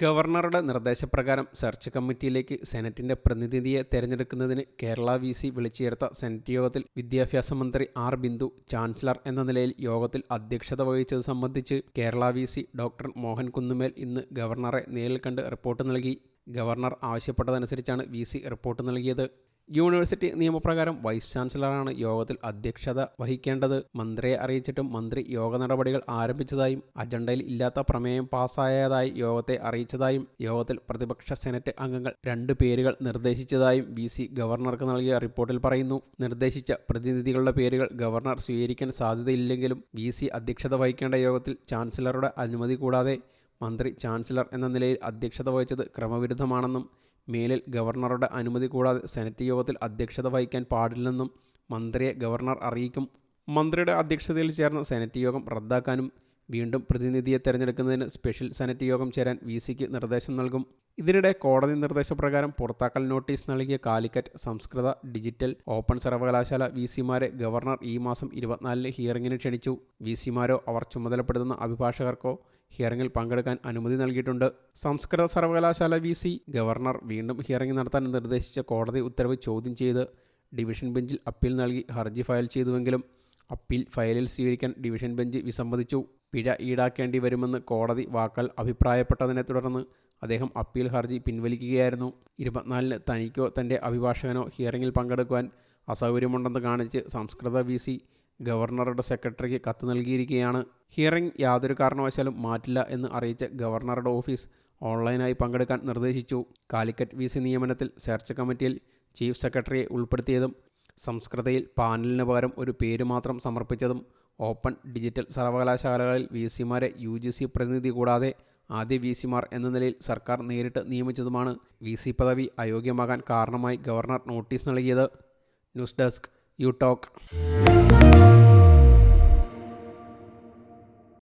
ഗവർണറുടെ നിർദ്ദേശപ്രകാരം സെർച്ച് കമ്മിറ്റിയിലേക്ക് സെനറ്റിന്റെ പ്രതിനിധിയെ തെരഞ്ഞെടുക്കുന്നതിന് കേരള വി സി വിളിച്ചു ചേർത്ത സെനറ്റ് യോഗത്തിൽ വിദ്യാഭ്യാസ മന്ത്രി ആർ ബിന്ദു ചാൻസലർ എന്ന നിലയിൽ യോഗത്തിൽ അധ്യക്ഷത വഹിച്ചത് സംബന്ധിച്ച് Kerala V C doctor Mohan Kunnummal ഇന്ന് ഗവർണറെ നേരിൽ കണ്ട് റിപ്പോർട്ട് നൽകി. ഗവർണർ ആവശ്യപ്പെട്ടതനുസരിച്ചാണ് വി സി റിപ്പോർട്ട് നൽകിയത്. യൂണിവേഴ്സിറ്റി നിയമപ്രകാരം വൈസ് ചാൻസലറാണ് യോഗത്തിൽ അധ്യക്ഷത വഹിക്കേണ്ടത്. മന്ത്രിയെ അറിയിച്ചിട്ടും മന്ത്രി യോഗ നടപടികൾ ആരംഭിച്ചതായും അജണ്ടയിൽ ഇല്ലാത്ത പ്രമേയം പാസ്സായതായി യോഗത്തെ അറിയിച്ചതായും യോഗത്തിൽ പ്രതിപക്ഷ സെനറ്റ് അംഗങ്ങൾ രണ്ട് പേരുകൾ നിർദ്ദേശിച്ചതായും വി സി ഗവർണർക്ക് നൽകിയ റിപ്പോർട്ടിൽ പറയുന്നു. നിർദ്ദേശിച്ച പ്രതിനിധികളുടെ പേരുകൾ ഗവർണർ സ്വീകരിക്കാൻ സാധ്യതയില്ലെങ്കിലും വി സി അധ്യക്ഷത വഹിക്കേണ്ട യോഗത്തിൽ ചാൻസലറുടെ അനുമതി കൂടാതെ മന്ത്രി ചാൻസലർ എന്ന നിലയിൽ അധ്യക്ഷത വഹിച്ചത് ക്രമവിരുദ്ധമാണെന്നും മേലിൽ ഗവർണറുടെ അനുമതി കൂടാതെ സെനറ്റ് യോഗത്തിൽ അധ്യക്ഷത വഹിക്കാൻ പാടില്ലെന്നും മന്ത്രിയെ ഗവർണർ അറിയിക്കും. മന്ത്രിയുടെ അധ്യക്ഷതയിൽ ചേർന്ന സെനറ്റ് യോഗം റദ്ദാക്കാനും വീണ്ടും പ്രതിനിധിയെ തെരഞ്ഞെടുക്കുന്നതിന് സ്പെഷ്യൽ സെനറ്റ് യോഗം ചേരാൻ വി സിക്ക് നിർദ്ദേശം നൽകും. ഇതിനിടെ കോടതി നിർദ്ദേശപ്രകാരം പുറത്താക്കൽ നോട്ടീസ് നൽകിയ കാലിക്കറ്റ് സംസ്കൃത ഡിജിറ്റൽ ഓപ്പൺ സർവകലാശാല വി സിമാരെ ഗവർണർ ഈ മാസം ഇരുപത്തിനാലിന് ഹിയറിംഗിന് ക്ഷണിച്ചു. വി സിമാരോ അവർ ചുമതലപ്പെടുത്തുന്ന അഭിഭാഷകർക്കോ ഹിയറിംഗിൽ പങ്കെടുക്കാൻ അനുമതി നൽകിയിട്ടുണ്ട്. സംസ്കൃത സർവകലാശാല വി സി ഗവർണർ വീണ്ടും ഹിയറിംഗ് നടത്താൻ നിർദ്ദേശിച്ച കോടതി ഉത്തരവ് ചോദ്യം ചെയ്ത് ഡിവിഷൻ ബെഞ്ചിൽ അപ്പീൽ നൽകി ഹർജി ഫയൽ ചെയ്തുവെങ്കിലും അപ്പീൽ ഫയലിൽ സ്വീകരിക്കാൻ ഡിവിഷൻ ബെഞ്ച് വിസമ്മതിച്ചു. പിഴ ഈടാക്കേണ്ടി വരുമെന്ന് കോടതി വാക്കാൽ അഭിപ്രായപ്പെട്ടതിനെ തുടർന്ന് അദ്ദേഹം അപ്പീൽ ഹർജി പിൻവലിക്കുകയായിരുന്നു. ഇരുപത്തിനാലിന് തനിക്കോ തന്റെ അഭിഭാഷകനോ ഹിയറിംഗിൽ പങ്കെടുക്കുവാൻ അസൗകര്യമുണ്ടെന്ന് കാണിച്ച് സംസ്കൃത വി സി ഗവർണറുടെ സെക്രട്ടറിക്ക് കത്ത് നൽകിയിരിക്കുകയാണ്. ഹിയറിംഗ് യാതൊരു കാരണവശാലും മാറ്റില്ല എന്ന് അറിയിച്ച ഗവർണറുടെ ഓഫീസ് ഓൺലൈനായി പങ്കെടുക്കാൻ നിർദ്ദേശിച്ചു. കാലിക്കറ്റ് വി സി നിയമനത്തിൽ സെർച്ച് കമ്മിറ്റിയിൽ ചീഫ് സെക്രട്ടറിയെ ഉൾപ്പെടുത്തിയതും സംസ്കൃതയിൽ പാനലിന് പകരം ഒരു പേര് മാത്രം സമർപ്പിച്ചതും ഓപ്പൺ ഡിജിറ്റൽ സർവകലാശാലകളിൽ വി സിമാരെ യു ജി സി പ്രതിനിധി കൂടാതെ ആദ്യ വി സിമാർ എന്ന നിലയിൽ സർക്കാർ നേരിട്ട് നിയമിച്ചതുമാണ്. വി സി പദവി അയോഗ്യമാകാൻ കാരണമായി ഗവർണർ നോട്ടീസ് നൽകിയത്. News desk you talk.